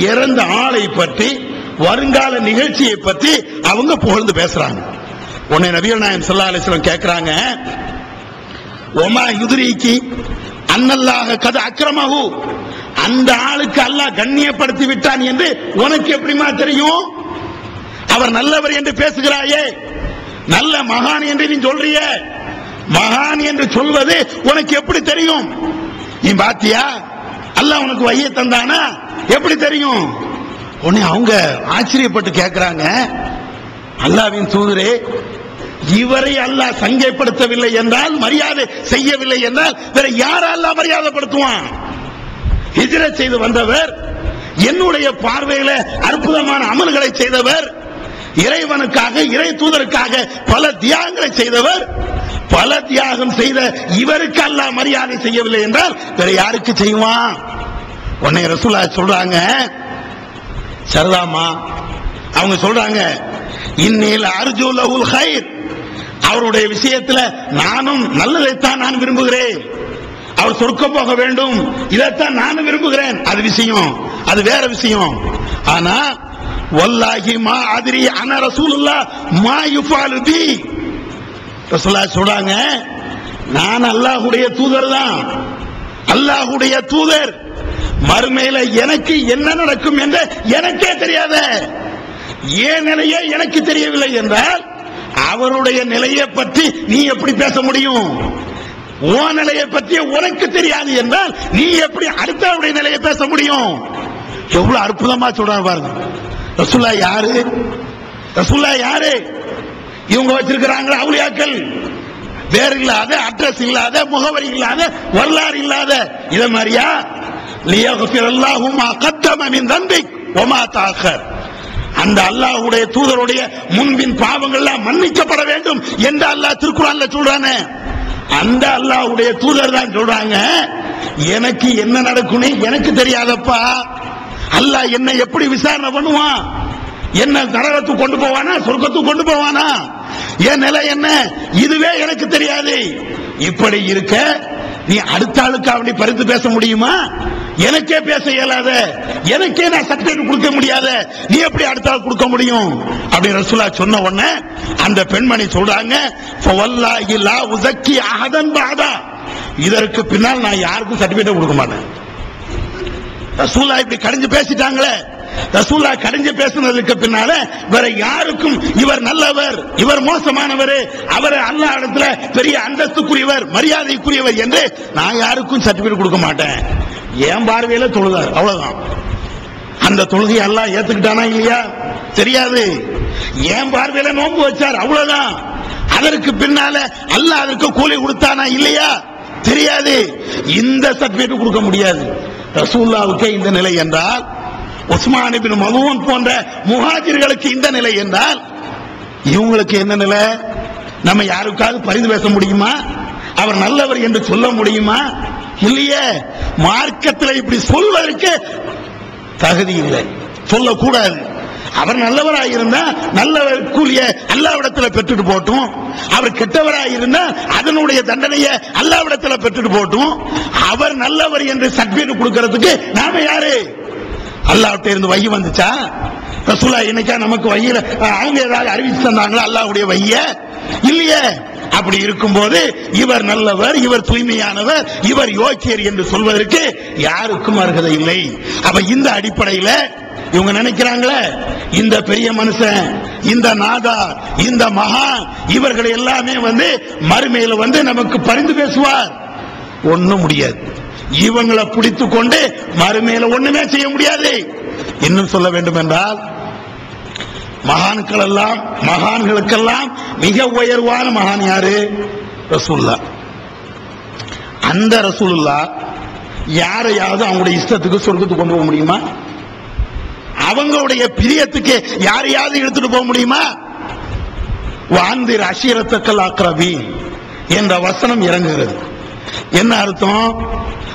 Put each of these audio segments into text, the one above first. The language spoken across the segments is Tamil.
இறந்த ஆளை பற்றி வருங்கால நிகழ்ச்சியை பற்றி அவங்க புகழ்ந்து பேசுறாங்க. உன்னை நபிகள் நாயம் சல்லா அலிஸ்லம் கேட்கிறாங்க ஒமா யுதிரிக்கு அன்னல்லாக கது அக்கிரமகு அந்த ஆளுக்கு அல்லாஹ் கண்ணியப்படுத்தி விட்டான் என்று உனக்கு எப்படிமா தெரியும்? அவர் நல்லவர் என்று பேசுகிறாயே. நல்ல மகான் என்று நீ சொல்றிய. மகான் என்று சொல்வது உனக்கு எப்படி தெரியும்? நீ பாத்தியா? அல்லாஹ் உனக்கு வைய தந்தானா? எப்படி தெரியும்? உடனே அவங்க ஆச்சரியப்பட்டு கேட்கிறாங்க அல்லாவின் தூதரே இவரை அல்லாஹ் சங்கைப்படுத்தவில்லை என்றால் மரியாதை செய்யவில்லை என்றால் வேற யார அல்லாஹ் மரியாதைப்படுத்துவான்? ஹிஜ்ரத் செய்து வந்தவர் என்னுடைய பார்வையில அற்புதமான அமல்களை செய்தவர் இறைவனுக்காக இறை தூதருக்காக பல தியாகங்களை செய்தவர் பல தியாகம் செய்த இவருக்கு அல்லாஹ் மரியாதை செய்யவில்லை என்றால் வேற யாருக்கு செய்வான்? உன்னை ரசூலா சொல்றாங்க. சரிதாமா அவங்க சொல்றாங்க இன்னில் அர்ஜுலகுல் ஹைர் அவருடைய விஷயத்துல நானும் நல்லதைத்தான் நான் விரும்புகிறேன். அவர் சொர்க்கம் போக வேண்டும். இதைத்தான் நானும் விரும்புகிறேன். அது விஷயம். அது வேற விஷயம். ஆனா வல்லாஹி மா அதிரி அன ரசூலுல்லா மா யுஃபாலு பி. ரசூலுல்லாஹ் சொல்றாங்க நான் அல்லாஹ்வுடைய தூதர் தான். அல்லாஹ்வுடைய தூதர். மறுமையில எனக்கு என்ன நடக்கும் என்று எனக்கே தெரியாத. ஏன் நிலையே எனக்கு தெரியவில்லை என்றால் அவருடைய நிலையை பற்றி நீ எப்படி பேச முடியும்? உன் நிலையை பற்றி உனக்கு தெரியாது என்றால் நீ எப்படி அடுத்தவருடைய நிலையை பேச முடியும்? எவ்வளவு அற்புதமா சொல்றாங்க பாருங்க. ரசுல்லா யாரு? ரசுல்லா யாரு? இவங்க வச்சிருக்கிறாங்களா அவுளியாக்கள். பேர் இல்லாத அட்ரஸ் இல்லாத முகவரி இல்லாத வரலாறு இல்லாத. இதை மாதிரியா? லியகுஃபிர் அல்லாஹும் கத்தம மின் தன்பிக் ஒமா தாக்கர் அந்த அல்லாஹ்வுடைய தூதருடைய முன்பின் பாவங்கள்லாம் மன்னிக்கப்பட வேண்டும் என்று அல்லாஹ் திருக்குறான்ல சொல்றானே. அந்த அல்லாஹ்வுடைய தூதர் தான் சொல்றாங்க எனக்கு என்ன நடக்கும்னு எனக்கு தெரியாதப்பா. அல்லாஹ் என்ன எப்படி விசாரணை பண்ணுவான்? என்ன நரகத்துக்கு கொண்டு போவானா? சொர்க்கத்துக்கு கொண்டு போவானா? என் நிலை என்ன? இதுவே எனக்கு தெரியாது. இப்படி இருக்க நீ அடுத்த ஆளுக்கு அப்படி பறித்து பேச முடியுமா? எனக்கே பேச இயலாத எனக்கே நான் சர்டிபிகேட் கொடுக்க முடியாத நீ எப்படி அடுத்த ஆள் கொடுக்க முடியும்? அப்படி ரசூலா சொன்ன உடனே அந்த பெண்மணி சொல்றாங்க "ஃபவல்லாஹி லா உஸக்கி இதற்கு பின்னால் நான் யாருக்கும் சர்டிபிகேட் கொடுக்க மாட்டேன். ரசூலா இப்படி கடிஞ்சு பேசிட்டாங்களே ரசூல்லா கடிஞ்சு பேசினதுக்கு பின்னால வேற யாருக்கும் இவர் நல்லவர் இவர் மோசமானவர் அவர் அல்லா இடத்துல பெரிய அந்தஸ்துக்குரியவர் மரியாதைக்குரியவர் என்று நான் யாருக்கும் சர்டிபிகேட் கொடுக்க மாட்டேன். என் பார்வையில தொழுதார் அவ்வளவுதான். அந்த தொழுகை எல்லாம் ஏத்துக்கிட்டானா இல்லையா? தெரியாது. என் பார்வையில நோன்பு வச்சார் அவ்வளவுதான். அதற்கு பின்னால அல்ல அதற்கு கூலி கொடுத்தானா இல்லையா? தெரியாது. இந்த சர்டிபிகேட் கொடுக்க முடியாது. ரசூல்லாவுக்கே இந்த நிலை என்றால் உஸ்மான் இப்னு மதுவன் போன்ற முஹாஜிர்களுக்கு இந்த நிலை என்றால் இவங்களுக்கு என்ன நிலை? நம்ம யாருக்காவது பரிந்து பேச முடியுமா? அவர் நல்லவர் என்று சொல்ல முடியுமா? இல்லையே. மார்க்கத்தில் இப்படி சொல்வதற்கு தகுதி இல்லை. சொல்லக்கூடாது. அவர் நல்லவராக இருந்தா நல்லவர் கூலிய அல்லாவிடத்துல பெற்றுட்டு போட்டும். அவர் கெட்டவராக இருந்தா அதனுடைய தண்டனையை அல்லாவிடத்துல பெற்றுட்டு போட்டும். அவர் நல்லவர் என்று சர்டிபிகேட் கொடுக்கறதுக்கு நாம யாரு? அல்லாஹ்ட்ட இருந்து வகி வந்துச்சா? ரசூலா இன்னைக்கா நமக்கு வையில அவங்க ஏதாவது அறிவிச்சு தந்தாங்களா? அல்லாவுடைய வைய இல்லையே. அப்படி இருக்கும்போது இவர் நல்லவர் இவர் தூய்மையானவர் இவர் யோக்கியர் என்று சொல்வதற்கு யாருக்கும் அருகதை இல்லை. அப்ப இந்த அடிப்படையில இவங்க நினைக்கிறாங்களே இந்த பெரிய மனுஷன் இந்த நாதா இந்த மகா இவர்கள் எல்லாமே வந்து மறுமையில வந்து நமக்கு பரிந்து பேசுவார். ஒண்ணும் முடியாது. இவங்களை பிடித்துக் கொண்டு மறுமையில ஒண்ணுமே செய்ய முடியாது. இன்னும் சொல்ல வேண்டும் என்றால் மகான்கள் எல்லாம் மகான்களுக்கெல்லாம் மிக உயர்வான மகான் யாரு? ரசூல்லா அந்த ரசூலுல்லா யாரையாவது அவங்களுடைய இஷ்டத்துக்கு சொர்க்கத்துக்கு கொண்டு போக முடியுமா? அவங்களுடைய பிரியத்துக்கு யாரையாவது எடுத்துட்டு போக முடியுமா? வாந்திர் அஷீரத்தக்கல் அக்ரபி என்ற வசனம் இறங்குகிறது. என்ன அர்த்தம்?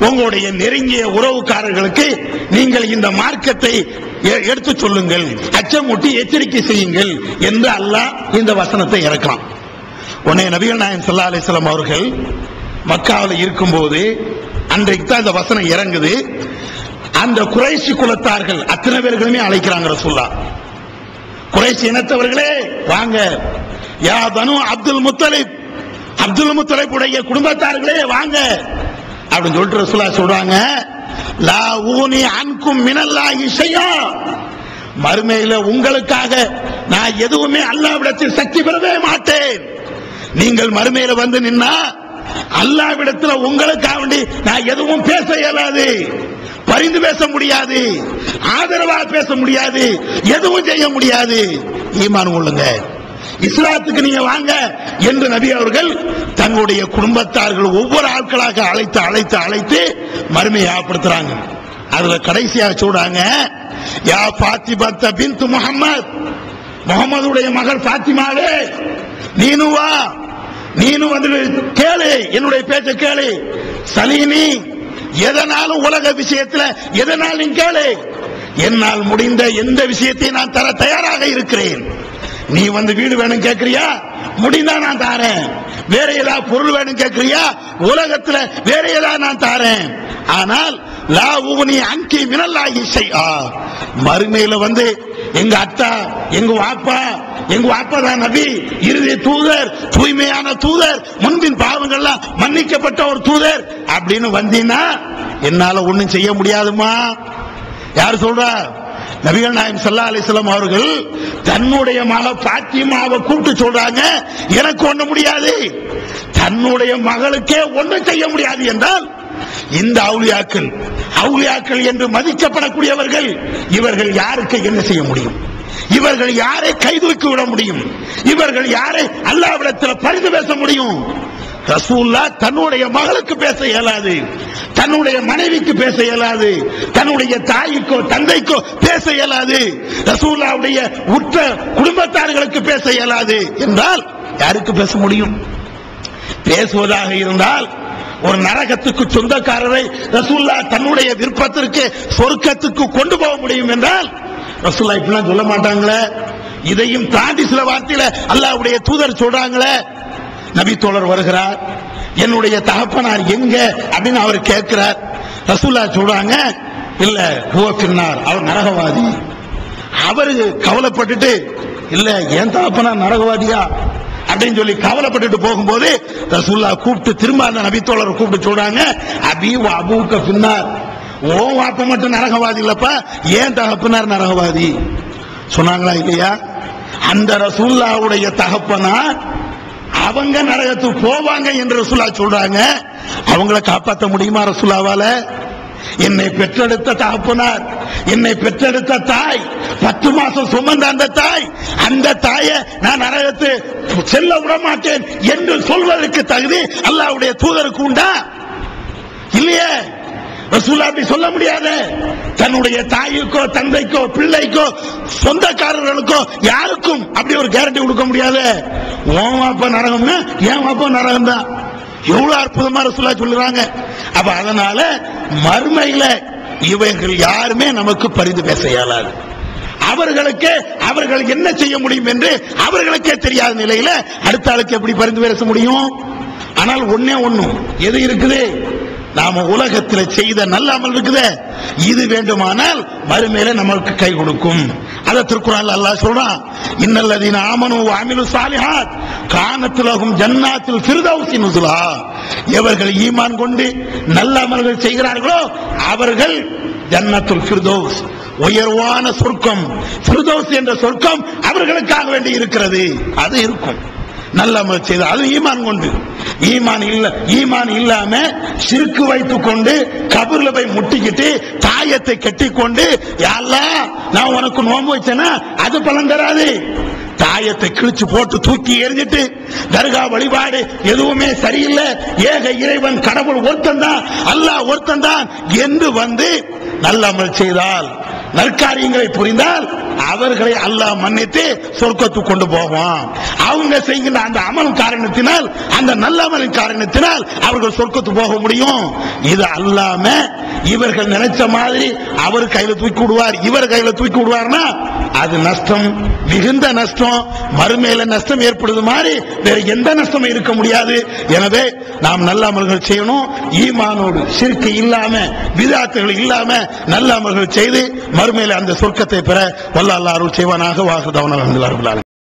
உங்களுடைய நெருங்கிய உறவுக்காரர்களுக்கு நீங்கள் இந்த மார்க்கத்தை எ- எடுத்துச் சொல்லுங்கள். அச்சமூட்டி எச்சரிக்கை செய்யுங்கள் என்று அல்லாஹ் இந்த வசனத்தை இறக்கலாம். உடனே நபிகள் நாயன் சல்லா அலிஸ்லாம் அவர்கள் மக்காவில் இருக்கும்போது அன்றைக்கு தான் இந்த வசனம் இறங்குது. அந்த குறைசி குலத்தார்கள் அத்தனை பேர்களுமே அழைக்கிறாங்க ரசூல்லா குறைசி இனத்தவர்களே வாங்க. யா தனு அப்துல் முத்தலிப். அப்துல் முத்தலிப் உடைய குடும்பத்தார்களே வாங்க. அப்படின்னு சொல்லிட்டு ரசூல்லா சொல்றாங்க. லா ஊனி அன்கும் மினல்லாஹி ஷையா. மறுமையில உங்களுக்காக நான் எதுவுமே அல்லாவிடத்தில் சக்தி பெறவே மாட்டேன். நீங்கள் மறுமையில வந்து நின்னா அல்லாவிடத்துல உங்களுக்காக வேண்டி நான் எதுவும் பேச இயலாது. பரிந்து பேச முடியாது. ஆதரவாக பேச முடியாது. எதுவும் செய்ய முடியாது. ஈமான் கொள்ளுங்க. இஸ்லாத்துக்கு நீங்க வாங்க என்று நபி அவர்கள் தங்களுடைய குடும்பத்தார்கள் ஒவ்வொரு ஆட்களாக அழைத்து அழைத்து அழைத்து மறுமையை ஆப்படுத்துறாங்க அதுல கடைசியாக சொல்றாங்க யா பாத்திபத்த பின்து முகமது முகமதுடைய மகள் பாத்திமாவே நீனு வா நீனு வந்து கேளு என்னுடைய பேச்ச கேளு. சலீனி எதனாலும் உலக விஷயத்துல எதனாலும் கேளு. என்னால் முடிந்த எந்த விஷயத்தையும் நான் தர தயாராக இருக்கிறேன். நீ வந்து வீடு வேணும் கேட்கறியா முடிந்தா நான் தாரேன். வேற ஏதாவது பொருள் வேணும் கேட்கறியா உலகத்துல வேற ஏதாவது நான் தாரேன். ஆனால் லா ஊனி அங்கி மினல்லாகி செய்யா மறுமையில வந்து எங்க அத்தா எங்க வாப்பா எங்க வாப்பா தான் நபி இறுதி தூதர் தூய்மையான தூதர் முன்பின் பாவங்கள்லாம் மன்னிக்கப்பட்ட ஒரு தூதர் அப்படின்னு வந்தீங்கன்னா என்னால ஒண்ணும் செய்ய முடியாதுமா யார் சொல்றா? நபிகள் நாயம் சல்லா அலிஸ்லாம் அவர்கள் தன்னுடைய மக பாத்திமாவை கூப்பிட்டு சொல்றாங்க எனக்கு ஒண்ணு முடியாது. தன்னுடைய மகளுக்கே ஒண்ணும் செய்ய முடியாது என்றால் இந்த அவுளியாக்கள் அவுளியாக்கள் என்று மதிக்கப்படக்கூடியவர்கள் இவர்கள் யாருக்கு என்ன செய்ய முடியும்? இவர்கள் யாரை கைதூக்கி விட முடியும்? இவர்கள் யாரை அல்லாவிடத்தில் பரிந்து பேச முடியும்? ரசூல்லா தன்னுடைய மகளுக்கு பேச இயலாது. தன்னுடைய மனைவிக்கு பேச இயலாது. தன்னுடைய தாய்க்கோ தந்தைக்கோ பேச இயலாது. ரசூல்லாவுடைய உற்ற குடும்பத்தார்களுக்கு பேச இயலாது. என்றால் யாருக்கு பேச முடியும்? பேசுவதாக இருந்தால் ஒரு நரகத்துக்கு சொந்தக்காரரை ரசூல்லா தன்னுடைய விருப்பத்திற்கு சொர்க்கத்துக்கு கொண்டு போக முடியும் என்றால் ரசூல்லா இப்படிலாம் சொல்ல மாட்டாங்களே. இதையும் தாண்டி சில வார்த்தையில அல்லாவுடைய தூதர் சொல்றாங்களே. நபித்தோழர் வருகிறார். என்னுடைய தகப்பனார் எங்க அப்படின்னு அவர் கேட்கிறார். ரசூல்லா சொல்றாங்க இல்ல ஹுவக்கின்னார் அவர் நரகவாதி. அவரு கவலைப்பட்டுட்டு இல்ல என் தகப்பனார் நரகவாதியா? அப்படின்னு சொல்லி கவலைப்பட்டுட்டு போகும்போது ரசூல்லா கூப்பிட்டு திரும்ப அந்த நபித்தோழரை கூப்பிட்டு சொல்றாங்க அபி அபூக்க பின்னார் ஓ வாப்ப மட்டும் நரகவாதி இல்லப்பா ஏன் தகப்பனார் நரகவாதி? சொன்னாங்களா இல்லையா? அந்த ரசூல்லாவுடைய தகப்பனார் அவங்க நரகத்துக்கு போவாங்க என்று ரசுல்லா சொல்றாங்க. அவங்கள காப்பாற்ற முடியுமா ரசுல்லாவால என்னை பெற்றெடுத்த தகப்பனார் என்னை பெற்றெடுத்த தாய் பத்து மாசம் சுமந்த அந்த தாய் அந்த தாயை நான் நரகத்து செல்ல விட மாட்டேன் என்று சொல்வதற்கு தகுதி அல்லாவுடைய தூதருக்கு உண்டா? ரசூலா அப்படி சொல்ல முடியாது. தன்னுடைய தாய்க்கோ தந்தைக்கோ பிள்ளைக்கோ சொந்தக்காரர்களுக்கோ யாருக்கும் அப்படி ஒரு கேரண்டி கொடுக்க முடியாது. உன் வாப்பா நரகம்னா என் வாப்பா நரகம் தான் எவ்வளவு அற்புதமா ரசூலா சொல்லுறாங்க. அப்ப அதனால மறுமையில இவர்கள் யாருமே நமக்கு பரிந்து பேச இயலாது. அவர்களுக்கு அவர்கள் என்ன செய்ய முடியும் என்று அவர்களுக்கே தெரியாத நிலையில அடுத்த ஆளுக்கு எப்படி பரிந்து பேச முடியும்? ஆனால் ஒன்னே ஒண்ணும் எது இருக்குது? நாம உலகத்தில் செய்த நல்ல அமல் இருக்குதே. இது வேண்டுமானால் மறுமையில நமக்கு கை கொடுக்கும். அதை திருக்குறள் அல்லாஹ் சொல்றான். இன்னல்லதீன ஆமனு அமிலு சாலிஹாத். கானத்துலகும் ஜன்னாத்தில் சிறுதவுசி நுசுலா. எவர்கள் ஈமான் கொண்டு நல்ல அமல்கள் செய்கிறார்களோ அவர்கள் ஜன்னத்துல் ஃபிர்தௌஸ். உயர்வான சொர்க்கம். ஃபிர்தௌஸ் என்ற சொர்க்கம் அவர்களுக்காக வேண்டி இருக்கிறது. அது இருக்கும். நல்ல அமல் செய்து அது ஈமான் கொண்டு. ஈமான் இல்ல ஈமான் இல்லாம சிறுக்கு வைத்து கொண்டு கபர்ல போய் முட்டிக்கிட்டு தாயத்தை கட்டிக்கொண்டு யாரெல்லாம் நான் உனக்கு நோம்பு வச்சேன்னா அது பலன் தராது. தாயத்தை கிழிச்சு போட்டு தூக்கி எறிஞ்சிட்டு தர்கா வழிபாடு எதுவுமே சரியில்லை. ஏக இறைவன் கடவுள் ஒருத்தன் தான் அல்லாஹ் ஒருத்தன் தான் என்று வந்து நல்ல அமல் செய்தால் நற்காரியங்களை புரிந்தால் அவர்களை அல்லாஹ் மன்னித்து சொர்க்கத்துக்கு கொண்டு போவான். அவங்க செய்கின்ற அந்த அமல் காரணத்தினால் அந்த நல்ல அமலின் காரணத்தினால் அவர்கள் சொர்க்கத்துக்கு போக முடியும். இது அல்லாம இவர்கள் நினைச்ச மாதிரி அவர் கையில தூக்கி விடுவார் இவர் கையில தூக்கி விடுவார்னா அது நஷ்டம். மிகுந்த நஷ்டம் மறுமையில நஷ்டம் ஏற்படுது மாதிரி வேற எந்த நஷ்டமும் இருக்க முடியாது. எனவே நாம் நல்ல அமல்கள் செய்யணும். ஈமானோடு சிறுக்கு இல்லாம விதாத்துகள் இல்லாம நல்ல அமல்கள் செய்து மறுமையில அந்த சொர்க்கத்தை பெற வல்ல அல்லாஹ் அருள் செய்வானாக. வாகுதவன்